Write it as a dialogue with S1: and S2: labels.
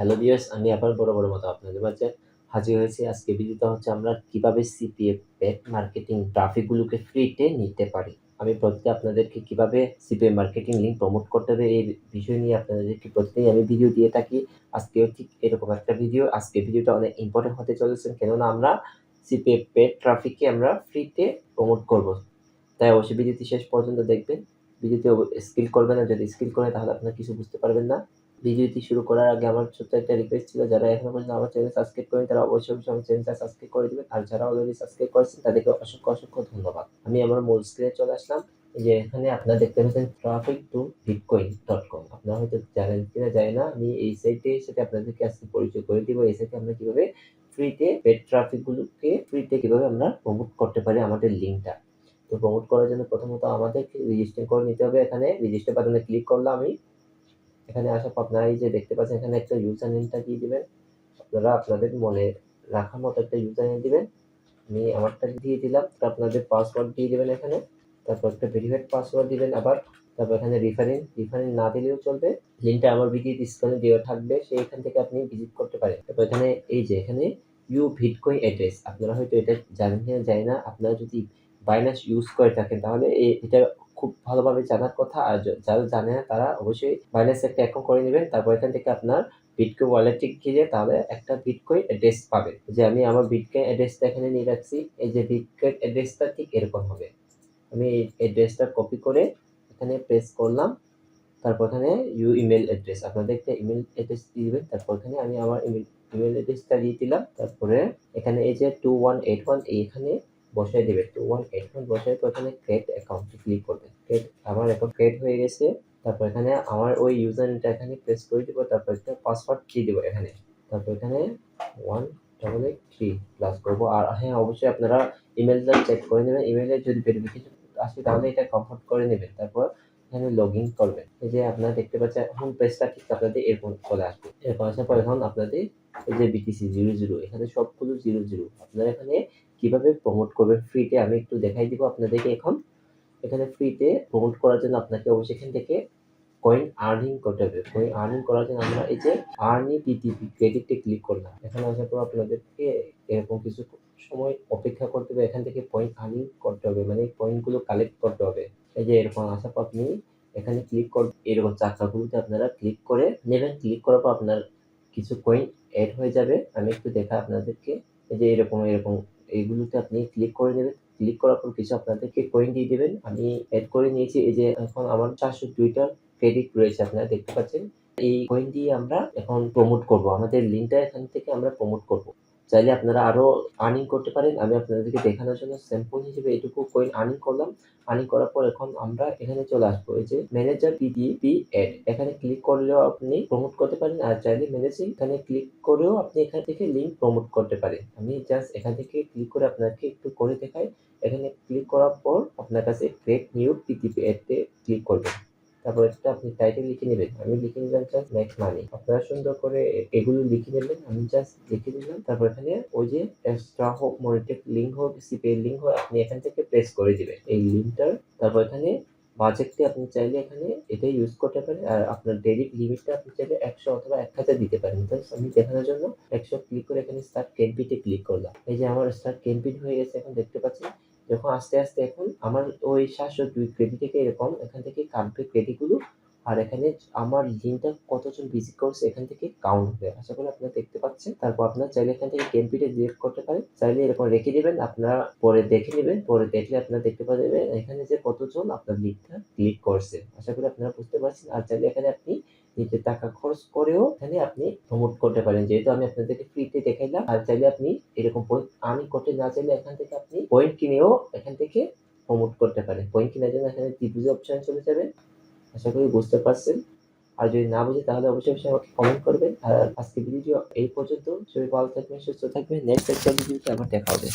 S1: Hello viewers আমি আবার বড় বড় মতো আপনাদের মাঝে হাজির হয়েছি। আজকে ভিডিওটা হচ্ছে আমরা কীভাবে সিপিএফ পেড মার্কেটিং ট্রাফিকগুলোকে ফ্রিতে নিতে পারি। আমি প্রতিদিন আপনাদেরকে কীভাবে সিপিএম মার্কেটিং লিঙ্ক প্রমোট করতে হবে, এই বিষয় নিয়ে আপনাদেরকে প্রতিদিন আমি ভিডিও দিয়ে থাকি। আজকেও ঠিক এরকম একটা ভিডিও আজকে ভিডিওটা অনেক ইম্পর্টেন্ট হতে চলেছে, কেননা আমরা সিপিএফ পেড ট্রাফিককে আমরা ফ্রিতে প্রমোট করব। তাই অবশ্যই ভিডিওটি শেষ পর্যন্ত দেখবেন। ভিডিওতে স্কিল করবেন না, যদি স্কিল করেন তাহলে আপনারা কিছু বুঝতে পারবেন না। ভিডিওটি শুরু করার আগে আমার ছোট্ট একটা রিকোয়েস্ট ছিল, যারা এখনও পর্যন্ত আমার চ্যানেল সাবস্ক্রাইব করেন, তারা অবশ্যই অবশ্যই আমার চ্যানেলটা সাবস্ক্রাইব করে দিবেন আর যারা অলরেডি সাবস্ক্রাইব করেছেন তাদেরকে অসংখ্য অসংখ্য ধন্যবাদ। আমি আমার মূল স্ক্রিনে চলে আসলাম। যে এখানে আপনারা দেখতে পাচ্ছেন traffic to bitcoin dot com আপনারা হয়তো জানেন কিনা, জানি না। আমি এই সাইটের সাথে আপনাদেরকে আজকে পরিচয় করে দিব, এই সাইটে আমরা কীভাবে ফ্রিতে পেড ট্রাফিকগুলোকে ফ্রিতে কীভাবে আমরা প্রমোট করতে পারি আমাদের লিঙ্কটা তো প্রমোট করার জন্য প্রথমত আমাদেরকে রেজিস্টার করে নিতে হবে। এখানে রেজিস্টার বাটনে ক্লিক করলাম আমি। এখানে পর আপনারা এই যে দেখতে পাচ্ছেন, এখানে একটা ইউজার নেমটা দিয়ে দিবেন। আপনারা আপনাদের মনে রাখার মতো একটা ইউজার নেম দিবেন। আমি আমারটা দিয়ে দিলাম, তো আপনাদের পাসওয়ার্ড দিয়ে দিবেন এখানে। তারপর একটা ভেরিফাইড পাসওয়ার্ড দিবেন আবার। তারপর এখানে রিফারেন্স রিফারেন্স না দিলেও চলবে। লিঙ্কটা আমার ভিডিও স্ক্রিনে দেওয়া থাকবে সেইখান থেকে আপনি ভিজিট করতে পারেন। তারপর এখানে এই যে, এখানে ইউ ভিটকয়েন অ্যাড্রেস আপনারা হয়তো এটা জানেন কিনা, জানি না। আপনারা যদি বাইনাস ইউজ করে থাকেন, তাহলে এটা খুব ভালোভাবে জানার কথা। আর যারা জানে না তারা অবশ্যই বাইনান্স একটা অ্যাকাউন্ট করে নেবেন। তারপর এখান থেকে আপনার বিটকয়েন ওয়ালেটে গিয়ে তাহলে একটা বিটকয়েন অ্যাড্রেস পাবেন। যে আমি আমার বিটকয়েন অ্যাড্রেসটা এখানে নিয়ে রাখছি। এই যে বিটকয়েন অ্যাড্রেসটা ঠিক এরকম হবে। আমি এই অ্যাড্রেসটা কপি করে এখানে প্রেস করলাম। তারপর এখানে ইউ ইমেল অ্যাড্রেস আপনাদের একটা ইমেল অ্যাড্রেস দিয়ে দিবেন। তারপর এখানে আমি আমার ইমেল ইমেল অ্যাড্রেসটা দিয়ে দিলাম। তারপরে এখানে এই যে টু ওয়ান এইট ওয়ান এইখানে বসাই দেবে। টু ওয়ান এইট ওয়ান বসাই তো এখানে ক্রিয়েট অ্যাকাউন্টে ক্লিক করবে। ক্রিয়েট আমার অ্যাকাউন্ট ক্রিয়েট হয়ে গেছে। তারপর এখানে আমার ওই ইউজার নেমটা এখানে প্রেস করে দেবো। তারপর একটা পাসওয়ার্ড দিয়ে দিব এখানে। তারপর এখানে one double eight three plus করব। আর হ্যাঁ অবশ্যই আপনারা ইমেলটা চেক করে নেবেন। ইমেলে যদি ভেরিফিকেশন আসে, তাহলে এটা কমফোর্ট করে নেবেন। তারপর এখানে লগ ইন করবেন। এই যে আপনারা দেখতে পাচ্ছেন হোম পেজটা ঠিক আপনাদের এরকম চলে আসবে। এরকম আসার পর এখন আপনাদের এই যে বিটিসি জিরো জিরো এখানে সবগুলো জিরো জিরো আপনারা এখানে কীভাবে প্রমোট করবেন? ফ্রিতে আমি একটু দেখাই দিব আপনাদেরকে এখন। এখানে ফ্রিতে প্রমোট করার জন্য আপনাকে অবশ্যই এখান থেকে কয়েন আর্নিং করতে হবে। কয়েন আর্নিং করার জন্য আমরা এই যে আর্নি টিটিপি ক্রেডিটে ক্লিক করলাম। এখানে আসার পর আপনাদেরকে এরকম কিছু সময় অপেক্ষা করতে হবে। এখান থেকে পয়েন্ট আর্নিং করতে হবে। মানে পয়েন্টগুলো কালেক্ট করতে হবে। এই যে এরকম আসার পর আপনি এখানে ক্লিক কর এরকম চাকাগুলোতে আপনারা ক্লিক করে নেবেন। ক্লিক করার পর আপনার কিছু কয়েন অ্যাড হয়ে যাবে। আমি একটু দেখা আপনাদেরকে। যে এরকম এরকম এইগুলোতে আপনি ক্লিক করে নেবেন। ক্লিক করার পর কিছু আপনাদেরকে কয়েন দিয়ে দেবেন। আমি অ্যাড করে নিয়েছি। এই যে এখন আমার চারশো টুইটার ক্রেডিট রয়েছে, আপনারা দেখতে পাচ্ছেন। এই কয়েন দিয়ে আমরা এখন প্রমোট করব। আমাদের লিঙ্কটা এখান থেকে আমরা প্রমোট করব। চাইলে আপনারা আরও আর্নিং করতে পারেন। আমি আপনাদেরকে দেখানোর জন্য স্যাম্পল হিসেবে এটুকু কয়েন আর্নিং করলাম। আর্নিং করার পর এখন আমরা এখানে চলে আসব। এই যে ম্যানেজার পিডিপি অ্যাড এখানে ক্লিক করলেও আপনি প্রমোট করতে পারেন। আর চাইলে ম্যানেজিং এখানে ক্লিক করেও আপনি এখান থেকে লিঙ্ক প্রমোট করতে পারেন। আমি জাস্ট এখান থেকে ক্লিক করে আপনাকে একটু করে দেখাই। এখানে ক্লিক করার পর আপনার কাছে ক্রিয়েট নিউ পিটিপি অ্যাডে ক্লিক করবেন। তারপর এটা আপনি টাইটেল লিখে নেবেন। আমি লিখে নিলাম জাস্ট ম্যাক্স মানি আপনারা সুন্দর করে এগুলো লিখে নেবেন, আমি জাস্ট লিখে দিলাম তারপর এখানে ওই যে এক্সট্রা হোক মনিটেক লিঙ্ক হোক সিপে লিঙ্ক হোক, আপনি এখান থেকে প্রেস করে দিবেন। এই লিঙ্কটার তারপর এখানে বাজেটটি আপনি চাইলে এখানে এটা ইউজ করতে পারেন। আর আপনার ডেলি লিমিটটা আপনি চাইলে একশো অথবা এক হাজার দিতে পারেন। তো আমি দেখানোর জন্য একশো ক্লিক করে এখানে স্টার্ট ক্যাম্পিতে ক্লিক করলাম। এই যে আমার স্টার্ট ক্যাম্পিন হয়ে গেছে, এখন দেখতে পাচ্ছেন যখন আস্তে আস্তে এখন আমার ওই সাতশো দুই ক্রেডিট থেকে এরকম এখান থেকে কাটবে ক্রেডিটগুলো আর এখানে আমার লিঙ্কটা কতজন ভিজিট করছে এখান থেকে কাউন্ট হবে। আশা করি আপনারা দেখতে পাচ্ছেন। তারপর আপনারা চাইলে এখান থেকে ক্যাম্পিটা ডিলেট করতে পারেন। চাইলে এরকম রেখে দিবেন, আপনারা পরে দেখে নেবেন। পরে দেখলে আপনারা দেখতে পাবেন এখানে যে কতজন আপনার লিঙ্কটা ক্লিক করছে। আশা করি আপনারা বুঝতে পারছেন। আর চাইলে এখানে আপনি নিজে টাকা খরচ করেও এখানে আপনি প্রমোট করতে পারেন। যেহেতু আমি আপনাদেরকে ফ্রিতে দেখাইলাম, আর চাইলে আপনি এরকম পয়েন্ট আর্নিং করতে না চাইলে এখান থেকে আপনি পয়েন্ট কিনেও এখান থেকে প্রমোট করতে পারেন। পয়েন্ট কেনার জন্য এখানে ত্রিভুজ অপশন চলে যাবে। আশা করি বুঝতে পারছেন। আর যদি না বুঝে, তাহলে অবশ্যই অবশ্যই আমাকে কমেন্ট করবেন। আর আজকে ভিডিও এই পর্যন্ত। সবাই ভালো থাকবেন, সুস্থ থাকবেন। নেক্সট একটা ভিডিওতে আবার দেখা হবে।